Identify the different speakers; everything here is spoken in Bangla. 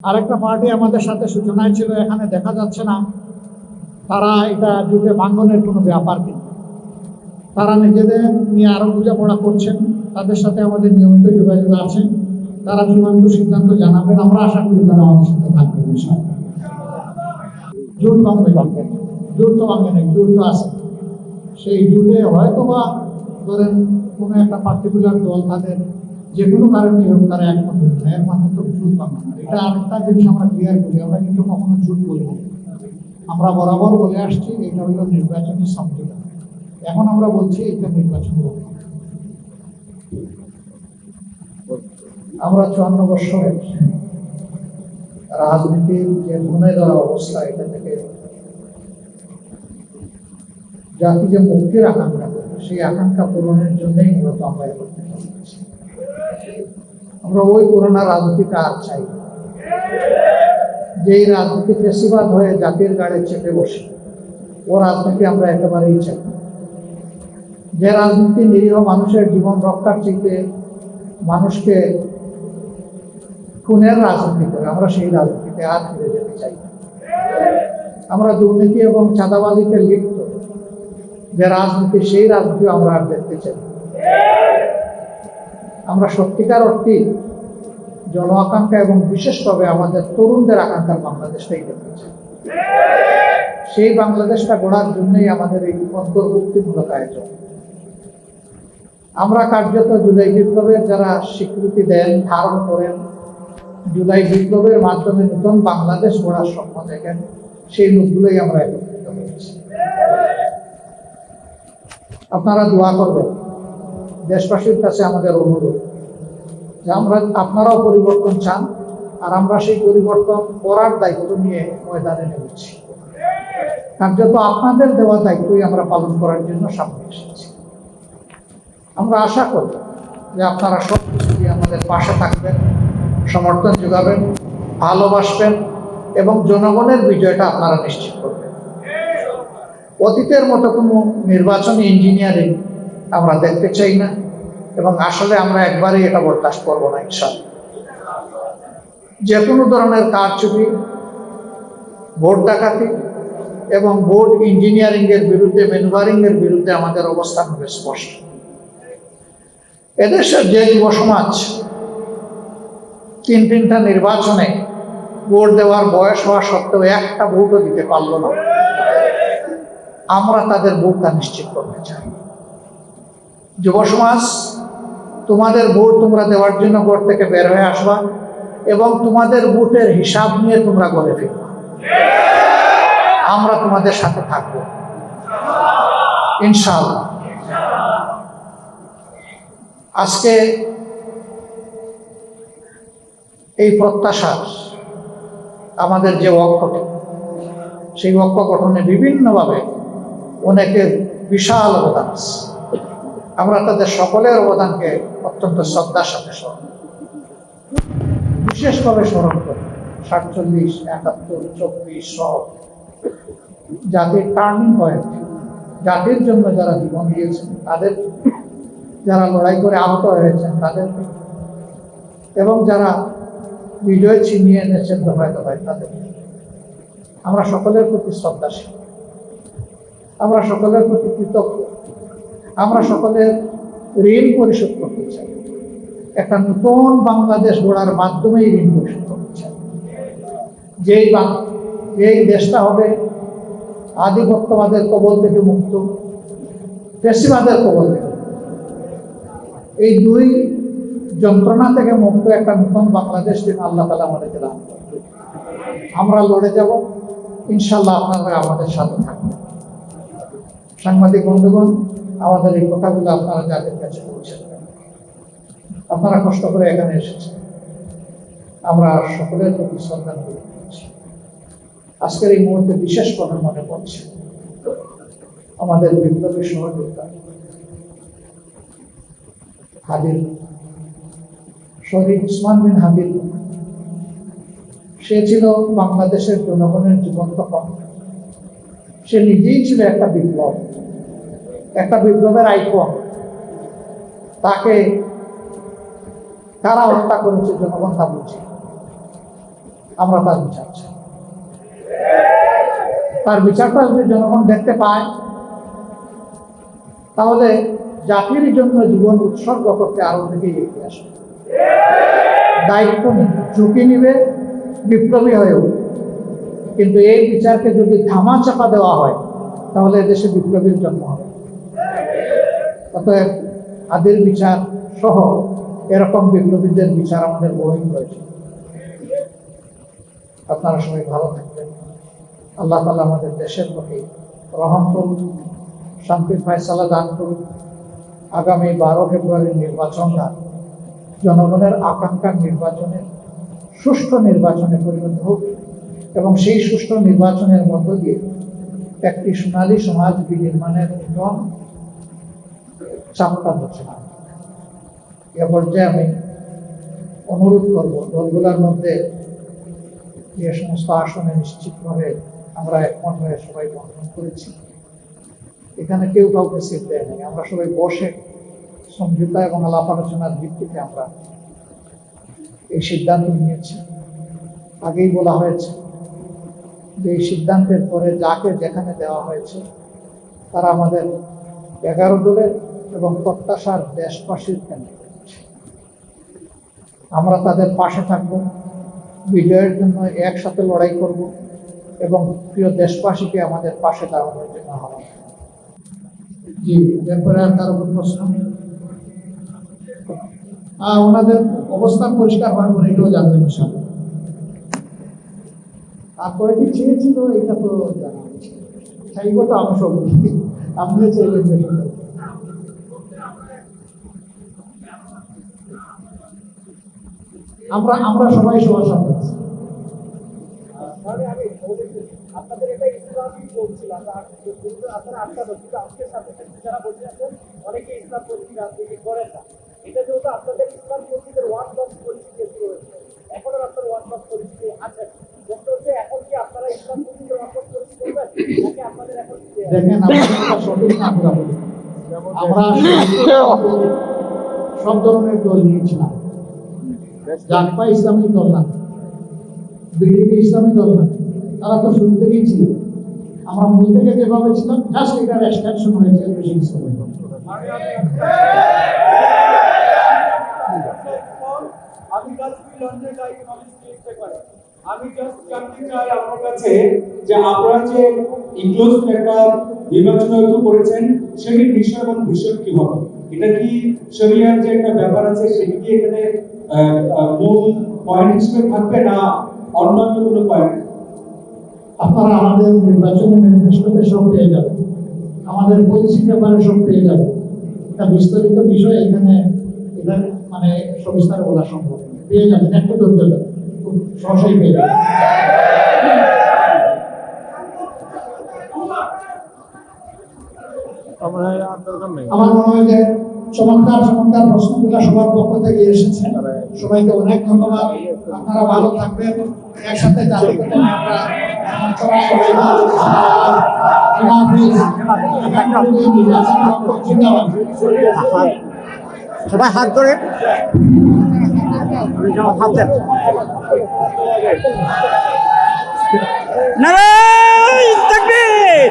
Speaker 1: আরেকটা পার্টি আমাদের সাথে সূচনায় ছিল, এখানে দেখা যাচ্ছে না। তারা এটা যুগে ভাঙ্গনের কোনো ব্যাপার কিন্তু তারা নিজেদের নিয়ে আরও বোঝাপড়া করছেন, তাদের সাথে আমাদের নিয়মিত যোগাযোগ আছে। তারা চূড়ান্ত সিদ্ধান্ত জানাবেন, আমরা আশা করি তারা আমাদের সাথে থাকবে বিষয় জোর ভাঙবে ভাঙবে জোর তো না জোর তো আছে। সেই জুটে হয়তো বা ধরেন কোনো একটা পার্টিকুলার দল তাদের যে কোনো কারণে হোক তারা একমত হবে না একমাত্র তো জুট এটা আরেকটা জিনিস আমরা ক্লিয়ার করি, আমরা কিন্তু কখনো জুট বলব। আমরা বরাবর বলে আসছি, এটা হলো নির্বাচনী সমঝোতা এখন আমরা বলছি এটা নির্বাচন আমরা চুয়ান্ন বৎসরের রাজনীতির যে মনে দেওয়া অবস্থা, এটা থেকে জাতি যে মুক্তির আকাঙ্ক্ষা সেই আকাঙ্ক্ষা পূরণের জন্যই মূলত আমরা করতে। আমরা ওই পুরোনো রাজনীতিটা আর চাই। যেই রাজনীতি ফেসিবাদ হয়ে জাতির গাড়ে চেপে বসে, ও রাজনীতি আমরা একেবারেই চাই যে রাজনীতি নিরীহ মানুষের জীবন রক্ষার চাইতে মানুষকে খুনের রাজনীতি করে, আমরা সেই রাজনীতিতে আর ফিরে যেতে চাই আমরা দুর্নীতি এবং চাঁদাবাজিতে লিপ্ত, যে রাজনীতি, সেই রাজনীতি আমরা আর দেখতে চাই। আমরা সত্যিকার অর্থে জন আকাঙ্ক্ষা এবং বিশেষভাবে আমাদের তরুণদের আকাঙ্ক্ষার বাংলাদেশটাই চাই সেই বাংলাদেশটা গড়ার জন্যই আমাদের এই অন্তর্ভুক্তিমূলক আয়োজন। আমরা কার্যত জুলাই বিপ্লবের যারা স্বীকৃতি দেন, ধারণ করেন, জুলাই বিপ্লবের মাধ্যমে নতুন বাংলাদেশ গড়ার স্বপ্ন দেখেন, সেই লোকগুলোই আমরা একত্রিত হয়েছি। আপনারা দোয়া করবেন। দেশবাসীর কাছে আমাদের অনুরোধ যে আমরা, আপনারাও পরিবর্তন চান আর আমরা সেই পরিবর্তন করার দায়িত্ব নিয়ে ময়দানে নেমেছি। কার্যত আপনাদের দেওয়া দায়িত্বই আমরা পালন করার জন্য সামনে এসেছি। আমরা আশা করব যে আপনারা সব কিছু দিয়ে আমাদের পাশে থাকবেন, সমর্থন যোগাবেন, ভালোবাসবেন এবং জনগণের বিজয়টা আপনারা নিশ্চিত করবেন। অতীতের মতো কোনো নির্বাচনী ইঞ্জিনিয়ারিং আমরা দেখতে চাই না। এবং আসলে আমরা একবারই এটা বরদাস্ত করব না ইনশাল্লাহ যে কোনো ধরনের কারচুপি ভোট ডাকাতি এবং ভোট ইঞ্জিনিয়ারিং এর বিরুদ্ধে ম্যানুভারিং এর বিরুদ্ধে আমাদের অবস্থান হবে স্পষ্ট এদেশের যে যুব সমাজ তিন তিনটা নির্বাচনে ভোট দেওয়ার বয়স হওয়া সত্ত্বেও একটা ভোটও দিতে পারল না। আমরা তাদের ভোটটা নিশ্চিত করতে চাই। যুব সমাজ, তোমাদের ভোট তোমরা দেওয়ার জন্য ঘর থেকে বের হয়ে আসবা এবং তোমাদের ভোটের হিসাব নিয়ে তোমরা গড়ে ফিরবা আমরা তোমাদের সাথে থাকব। ইনশাআল্লাহ। আজকে এই প্রত্যাশা আমাদের যে অক্ষটি সেই অক্ষ গঠনে বিভিন্নভাবে অনেকের বিশাল অবদান আছে। আমরা তাদের সকলের অবদানকে অত্যন্ত শ্রদ্ধার সাথে স্মরণ। বিশেষভাবে স্মরণ করি, সাতচল্লিশ, একাত্তর, চব্বিশ সহ জাতির টার্নিং পয়েন্ট জাতির জন্য যারা জীবন দিয়েছেন, তাদের যারা লড়াই করে আহত হয়েছেন, তাদের এবং যারা বিজয় ছিনিয়ে এনেছেন দফায় দফায়, তাদের। আমরা সকলের প্রতি শ্রদ্ধাশীল। আমরা সকলের প্রতি কৃতজ্ঞ। আমরা সকলের ঋণ পরিশোধ করতে চাই। একটা নতুন বাংলাদেশ গড়ার মাধ্যমেই ঋণ পরিশোধ করতে চাই। যেই যেই দেশটা হবে, আধিপত্যবাদের কবল থেকে মুক্ত, পেশিবাদের কবল থেকে এই দুই যন্ত্রণা থেকে মুক্ত একটা নতুন বাংলাদেশ যেন আল্লাহ তালা আমাদেরকে দান আমরা লড়ে যাব ইনশাল্লাহ আপনারা আমাদের সাথে থাকবেন। সাংবাদিক বন্ধুগণ আমাদের এই কথাগুলো আপনারা যাদের কাছে দেবেন আপনারা কষ্ট করে এখানে এসেছেন। আমরা সকলের প্রতি করে করছি আজকের এই মুহূর্তে বিশেষ করে মনে পড়ছে। আমাদের বিপ্লবী সহযোগিতা হাবিল শহীদ উসমান বিন হাবিল সে ছিল বাংলাদেশের জনগণের জীবন্ত কণ্ঠ সে নিজেই ছিল একটা বিপ্লব। একটা বিপ্লবের আইকন। তাকে কারা হত্যা করেছে, জনগণ তা বুঝে। আমরা তার বিচার তার বিচারটা যদি জনগণ দেখতে পায়, তাহলে জাতির জন্য জীবন উৎসর্গ করতে আরও থেকে এগিয়ে আসবে। দায়িত্ব ঝুঁকি নিবে, বিপ্লবী হয়ে উঠবে। কিন্তু এই বিচারকে যদি ধামা চাপা দেওয়া হয়, তাহলে দেশে বিপ্লবীর জন্ম হবে। অতএব আদির বিচার সহ এরকম বিপ্লবীদের বিচার আমাদের বহিন রয়েছে। আপনারা সবাই ভালো থাকবেন। আল্লাহ তালা আমাদের দেশের প্রতি রহম করুন শান্তির ফয়সালা দান করুন। আগামী বারো ফেব্রুয়ারির নির্বাচনটা জনগণের আকাঙ্ক্ষার নির্বাচনে সুষ্ঠু নির্বাচনে পরিণত হোক এবং সেই সুষ্ঠু নির্বাচনের মধ্য দিয়ে একটি সোনালী সমাজ বিনির্মাণের নতুন চাপটা রচনা এ পর্যায়ে আমি অনুরোধ করব, দলগুলোর মধ্যে যে সমস্ত আসনে নিশ্চিতভাবে আমরা একমত হয়ে সবাই বন্ধন করেছি। এখানে কেউ কাউকে সিট দেয় নাই। আমরা সবাই বসে সমঝোতা এবং আলাপ আলোচনার ভিত্তিতে আমরা এই সিদ্ধান্ত নিয়েছি। আগেই বলা হয়েছে যে এই সিদ্ধান্তের পরে যাকে যেখানে দেওয়া হয়েছে, তারা আমাদের এগারো দলের এবং প্রত্যাশার দেশবাসীর কেন্দ্র। আমরা তাদের পাশে থাকব, বিজয়ের জন্য একসাথে লড়াই করব এবং প্রিয় দেশবাসীকে আমাদের পাশে দাঁড়ানোর জন্য করব। জি আর কারও কোনো প্রশ্ন? ওনাদের অবস্থান পরিষ্কার হওয়ার পরে এটাও জানতে চান তারপরে কি চেয়েছিল এটা তো জানা। চাইব তো আমি সব আপনি চাইবেন বেশি করে। আমরা আমরা সবাই সবার সাথে আছি। দেখেন সঠিক আমরা সব ধরনের দল নিয়েছিলাম ইসলামী দল না দল না, তারা তো শুরু থেকেই ছিল। মূল থেকে যেভাবে জাস্ট এটার হয়েছে বেশি
Speaker 2: আমি জাস্ট জানতে চাই আপনার কাছে যে আপনারা যে ইনক্লোজ একটা নির্বাচন করেছেন, সেটির বিষয় এবং বিষয় কি হবে? এটা কি শরিয়ার যে একটা ব্যাপার আছে, সেটি কি এখানে মূল পয়েন্ট হিসেবে থাকবে না অন্যান্য কোনো পয়েন্ট
Speaker 1: আপনারা আমাদের নির্বাচনী ম্যানিফেস্টোতে সব পেয়ে যাবেন। আমাদের পলিসি পেপারে সব পেয়ে যাবেন। একটা বিস্তারিত বিষয় এখানে এটা মানে সবিস্তারে বলা সম্ভব পেয়ে যাবেন, একটু ধৈর্য ধরে খুব সহজেই পেয়ে যাবেন।
Speaker 3: আমার
Speaker 1: মনে হয় যে চমৎকার চমৎকার প্রশ্নগুলো সবার পক্ষ থেকে এসেছে। সবাইকে অনেক ধন্যবাদ। আপনারা ভালো থাকবেন। একসাথে আমরা।
Speaker 3: সবাই হাত ধরে। হাত দেন নারাই তাকবীর।